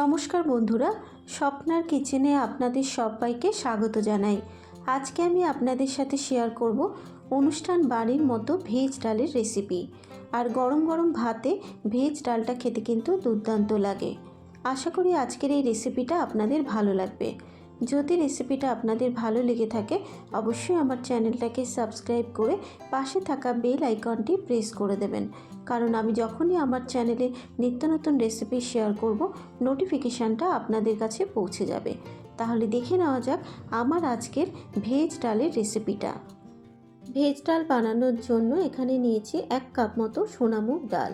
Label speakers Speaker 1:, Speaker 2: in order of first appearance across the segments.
Speaker 1: নমস্কার বন্ধুরা, স্বপ্নার কিচেনে আপনাদের সবাইকে স্বাগত জানাই। আজকে আমি আপনাদের সাথে শেয়ার করব অনুষ্ঠান বাড়ির মতো ভেজ ডালের রেসিপি আর গরম গরম ভাতে ভেজ ডালটা খেতে কিন্তু দুর্দান্ত লাগে। আশা করি আজকের এই রেসিপিটা আপনাদের ভালো লাগবে। যদি রেসিপিটা আপনাদের ভালো লেগে থাকে, অবশ্যই আমার চ্যানেলটাকে সাবস্ক্রাইব করে পাশে থাকা বেল আইকনটি প্রেস করে দেবেন। কারণ আমি যখনই আমার চ্যানেলে নিত্য নতুন রেসিপি শেয়ার করব, নোটিফিকেশানটা আপনাদের কাছে পৌঁছে যাবে। তাহলে দেখে নেওয়া যাক আমার আজকের ভেজ ডালের রেসিপিটা। ভেজ ডাল বানানোর জন্য এখানে নিয়েছি এক কাপ মতো সোনামুগ ডাল।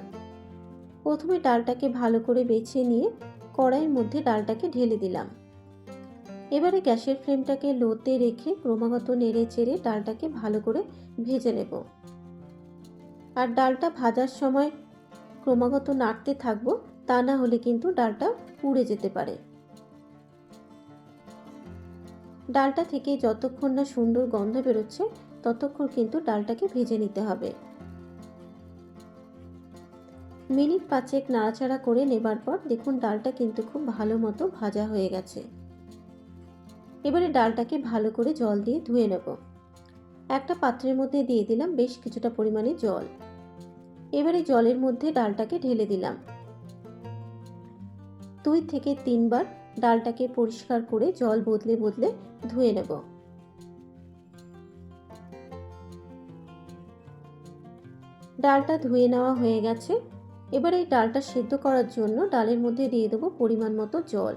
Speaker 1: প্রথমে ডালটাকে ভালো করে বেছে নিয়ে কড়াইয়ের মধ্যে ডালটাকে ঢেলে দিলাম। এবারে গ্যাসের ফ্লেমটাকে লোতে রেখে ক্রমাগত নেড়ে চেড়ে ডালটাকে ভালো করে ভেজে নেব। আর ডালটা ভাজার সময় ক্রমাগত নাড়তে থাকব, তা না হলে কিন্তু ডালটা পুড়ে যেতে পারে। ডালটা থেকে যতক্ষণ না সুন্দর গন্ধ বেরোচ্ছে, ততক্ষণ কিন্তু ডালটাকে ভেজে নিতে হবে। মিনিট পাঁচেক নাড়াচাড়া করে নেবার পর দেখুন ডালটা কিন্তু খুব ভালো মতো ভাজা হয়ে গেছে। এবারে ডালটাকে ভালো করে জল দিয়ে ধুয়ে নেব। একটা পাত্রের মধ্যে দিয়ে দিলাম বেশ কিছুটা পরিমাণে জল। এবারে জলের মধ্যে ডালটাকে ঢেলে দিলাম। দুই থেকে তিনবার ডালটাকে পরিষ্কার করে জল বদলে বদলে ধুয়ে নেব। ডালটা ধুয়ে নেওয়া হয়ে গেছে। এবার এই ডালটা সেদ্ধ করার জন্য ডালের মধ্যে দিয়ে দেবো পরিমাণ মতো জল।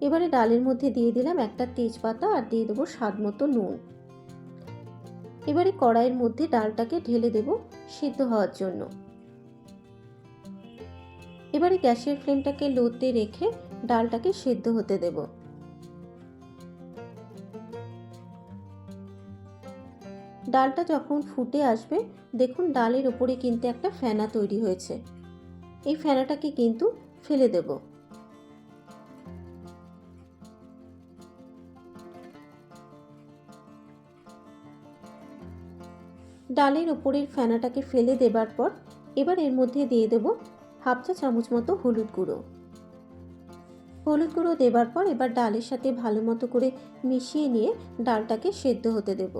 Speaker 1: এবারে ডালের মধ্যে দিয়ে দিলাম একটা তেজপাতা আর দিয়ে দেবো স্বাদ মতো নুন। এবারে কড়াইয়ের মধ্যে ডালটাকে ঢেলে দেব সিদ্ধ হওয়ার জন্য। এবারে গ্যাসের ফ্লেমটাকে লোতে রেখে ডালটাকে সেদ্ধ হতে দেব। ডালটা যখন ফুটে আসবে, দেখুন ডালের ওপরে কিন্তু একটা ফেনা তৈরি হয়েছে। এই ফেনাটাকে কিন্তু ফেলে দেবো। ডালের উপরের ফেনাটাকে ফেলে দেবার পর এবার এর মধ্যে দিয়ে দেব হাফ চা চামচ মতো হলুদ গুঁড়ো। হলুদ গুঁড়ো দেবার পর এবার ডালের সাথে ভালো মতো করে মিশিয়ে নিয়ে ডালটাকে সেদ্ধ হতে দেব।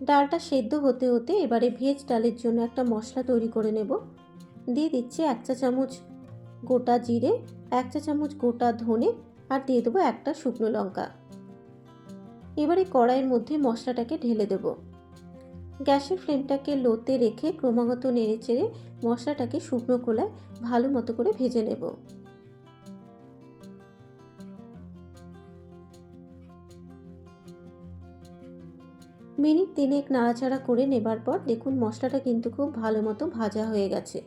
Speaker 1: ডালটা সেদ্ধ হতে হতে এবারে ভেজ ডালের জন্য একটা মশলা তৈরি করে নেব। দিয়ে দিচ্ছি এক চা চামচ গোটা জিরে, এক চা চামচ গোটা ধনে আর দিয়ে দেবো একটা শুকনো লঙ্কা। এবারে কড়াইয়ের মধ্যে মশলাটাকে ঢেলে দেব। গ্যাসের ফ্লেমটাকে লোতে রেখে ক্রমাগত নেড়ে চেড়ে মশলাটাকে শুকনো খোলায় ভালো মতো করে ভেজে নেব। মিনিট তিনেক নাড়াচাড়া করে নেবার পর দেখুন মশলাটা কিন্তু খুব ভালো মতো ভাজা হয়ে গেছে।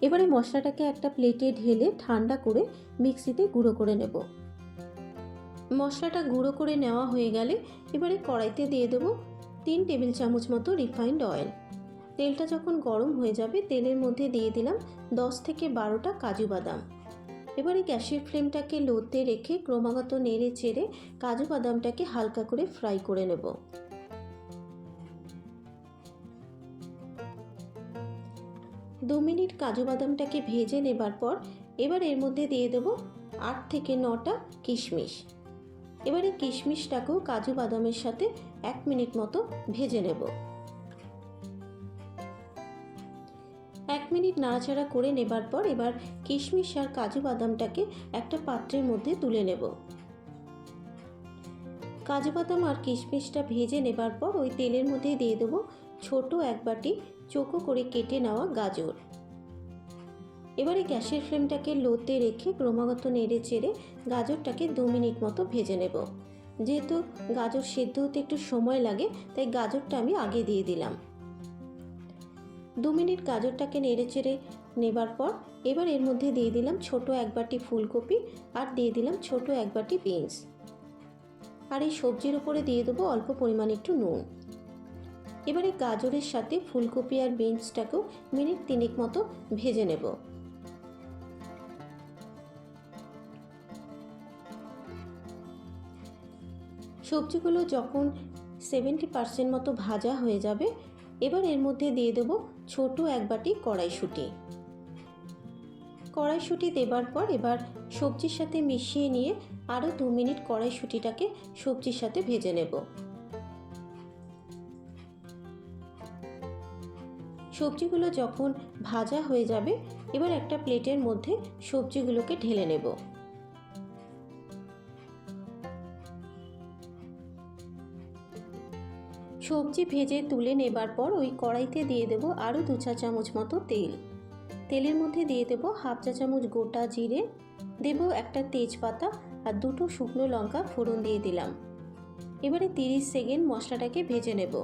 Speaker 1: এবারে মশলাটাকে একটা প্লেটে ঢেলে ঠান্ডা করে মিক্সিতে গুঁড়ো করে নেব। মশলাটা গুঁড়ো করে নেওয়া হয়ে গেলে এবারে কড়াইতে দিয়ে দেবো তিন টেবিল চামচ মতো রিফাইন্ড অয়েল। তেলটা যখন গরম হয়ে যাবে, তেলের মধ্যে দিয়ে দিলাম দশ থেকে বারোটা কাজু বাদাম। এবারে গ্যাসের ফ্লেমটাকে লোতে রেখে ক্রমাগত নেড়ে চেড়ে কাজু বাদামটাকে হালকা করে ফ্রাই করে নেব। দু মিনিট কাজু বাদামটাকে ভেজে নেবার পর এবার এর মধ্যে দিয়ে দেবো আট থেকে নটা কিশমিশ। এবারে কিশমিশটাকেও কাজু বাদামের সাথে এক মিনিট মতো ভেজে নেব। এক মিনিট নাড়াচাড়া করে নেবার পর এবার কিশমিশ আর কাজু বাদামটাকে একটা পাত্রের মধ্যে তুলে নেব। কাজু বাদাম আর কিশমিশটা ভেজে নেবার পর ওই তেলের মধ্যে দিয়ে দেবো ছোট এক বাটি চোখো করে কেটে নেওয়া গাজর। এবারে গ্যাসের ফ্লেমটাকে লোতে রেখে ক্রমাগত নেড়ে চেড়ে গাজরটাকে দু মিনিট মতো ভেজে নেব। যেহেতু গাজর সেদ্ধ হতে একটু সময় লাগে, তাই গাজরটা আমি আগে দিয়ে দিলাম। দু মিনিট গাজরটাকে নেড়ে চেড়ে নেবার পর এবার এর মধ্যে দিয়ে দিলাম ছোট এক বাটি ফুলকপি আর দিয়ে দিলাম ছোট এক বাটি বিনস। আর এই সবজির উপরে দিয়ে দেবো অল্প পরিমাণে একটু নুন। এবারে গাজরের সাথে ফুলকপি আর বিনসটাকেও মিনিট তিনেক মতো ভেজে নেব। সবজিগুলো যখন সেভেন্টি পার্সেন্ট মতো ভাজা হয়ে যাবে, এবার এর মধ্যে দিয়ে দেব ছোট এক বাটি কড়াইশুঁটি। কড়াইশুঁটি দেবার পর এবার সবজির সাথে মিশিয়ে নিয়ে আরও দু মিনিট কড়াইশুঁটিটাকে সবজির সাথে ভেজে নেব। সবজিগুলো যখন ভাজা হয়ে যাবে, এবার একটা প্লেটের মধ্যে সবজিগুলোকে ঢেলে নেব। সবজি ভেজে তুলে নেবার পর ওই কড়াইতে দিয়ে দেব আরও দু চা চামচ মতো তেল। তেলের মধ্যে দিয়ে দেব হাফ চা চামচ গোটা জিরে, দেব একটা তেজপাতা আর দুটো শুকনো লঙ্কা ফোড়ন দিয়ে দিলাম। এবারে তিরিশ সেকেন্ড মশলাটাকে ভেজে নেব।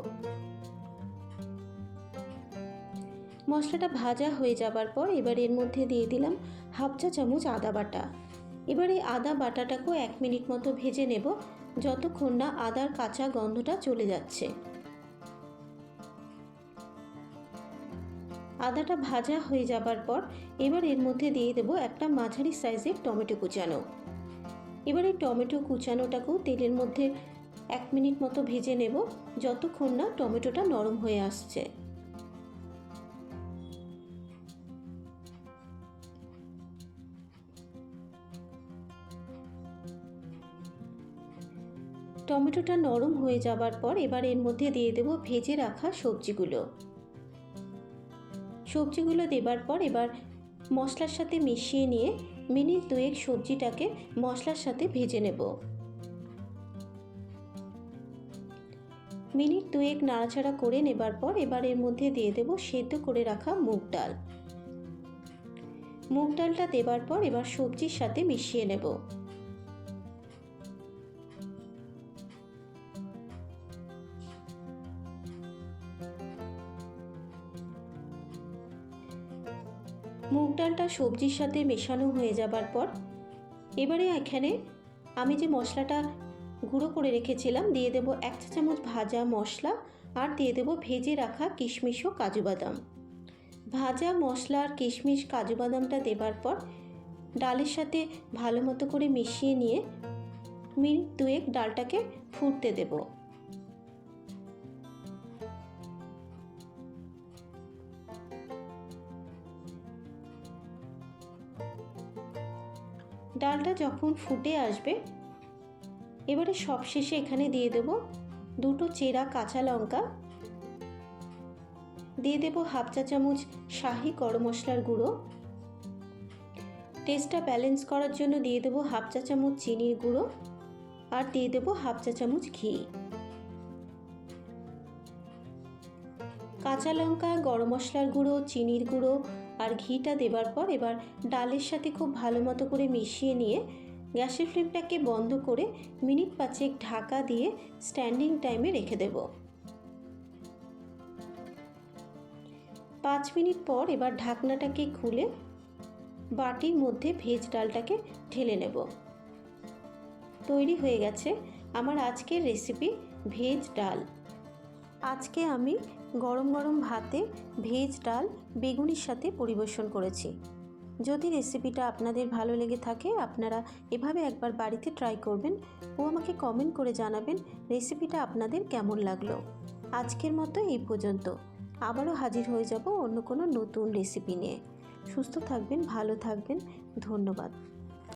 Speaker 1: মশলাটা ভাজা হয়ে যাবার পর এবার এর মধ্যে দিয়ে দিলাম হাফ চা চামচ আদা বাটা। এবার আদা বাটাটাকেও এক মিনিট মতো ভেজে নেব, যতক্ষণ না আদার কাঁচা গন্ধটা চলে যাচ্ছে। আদাটা ভাজা হয়ে যাবার পর এবার এর মধ্যে দিয়ে দেবো একটা মাঝারি সাইজের টমেটো কুচানো। এবার এই টমেটো কুচানোটাকেও তেলের মধ্যে এক মিনিট মতো ভেজে নেব, যতক্ষণ না টমেটোটা নরম হয়ে আসছে। টমেটোটা নরম হয়ে যাবার পর এবার এর মধ্যে দিয়ে দেব ভেজে রাখা সবজিগুলো। সবজিগুলো দেবার পর এবার মশলার সাথে মিশিয়ে নিয়ে মিনিট দুয়েক সবজিটাকে মশলার সাথে ভেজে নেব। মিনিট দুয়েক নাড়াচাড়া করে নেবার পর এবার এর মধ্যে দিয়ে দেব সেদ্ধ করে রাখা মুগ ডাল। মুগ ডালটা দেবার পর এবার সবজির সাথে মিশিয়ে নেব। মুগ ডালটা সবজির সাথে মেশানো হয়ে যাবার পর, এবারে এখানে আমি যে মশলাটা গুঁড়ো করে রেখেছিলাম, দিয়ে দেব এক চা চামচ ভাজা মশলা আর দিয়ে দেব ভেজে রাখা কিশমিশ ও কাজু বাদাম। ভাজা মশলা আর কিশমিশ, কাজু বাদামটা দেবার পর ডালের সাথে ভালো মতো করে মিশিয়ে নিয়ে মিনিট দুয়েক ডালটাকে ফুটতে দেবো। ডালটা যখন ফুটে আসবে, এবারে সব শেষে এখানে দিয়ে দেব দুটো চেরা কাঁচা লঙ্কা। দিয়ে দেব হাফ চা চামচ শাহি গরম মশলার গুঁড়ো। টেস্টটা ব্যালেন্স করার জন্য দিয়ে দেবো হাফ চা চামচ চিনির গুঁড়ো আর দিয়ে দেবো হাফ চা চামচ ঘি। কাঁচা লঙ্কা, গরম মশলার গুঁড়ো, চিনির গুঁড়ো আর ঘিটা দেবার পর এবার ডালের সাথে খুব ভালো মতো করে মিশিয়ে নিয়ে গ্যাসের ফ্লেমটাকে বন্ধ করে মিনিট পাঁচেক ঢাকা দিয়ে স্ট্যান্ডিং টাইমে রেখে দেব। পাঁচ মিনিট পর এবার ঢাকনাটাকে খুলে বাটির মধ্যে ভেজ ডালটাকে ঢেলে নেব। তৈরি হয়ে গেছে আমার আজকের রেসিপি ভেজ ডাল। আজকে আমি গরম গরম ভাতে ভেজ ডাল, বেগুনির সাথে পরিবেশন করেছি। যদি রেসিপিটা আপনাদের ভালো লেগে থাকে, আপনারা এভাবে একবার বাড়িতে ট্রাই করবেন ও আমাকে কমেন্ট করে জানাবেন রেসিপিটা আপনাদের কেমন লাগল। আজকের মতো এই পর্যন্ত। আবারও হাজির হয়ে যাব অন্য কোনো নতুন রেসিপি নিয়ে। সুস্থ থাকবেন, ভালো থাকবেন, ধন্যবাদ।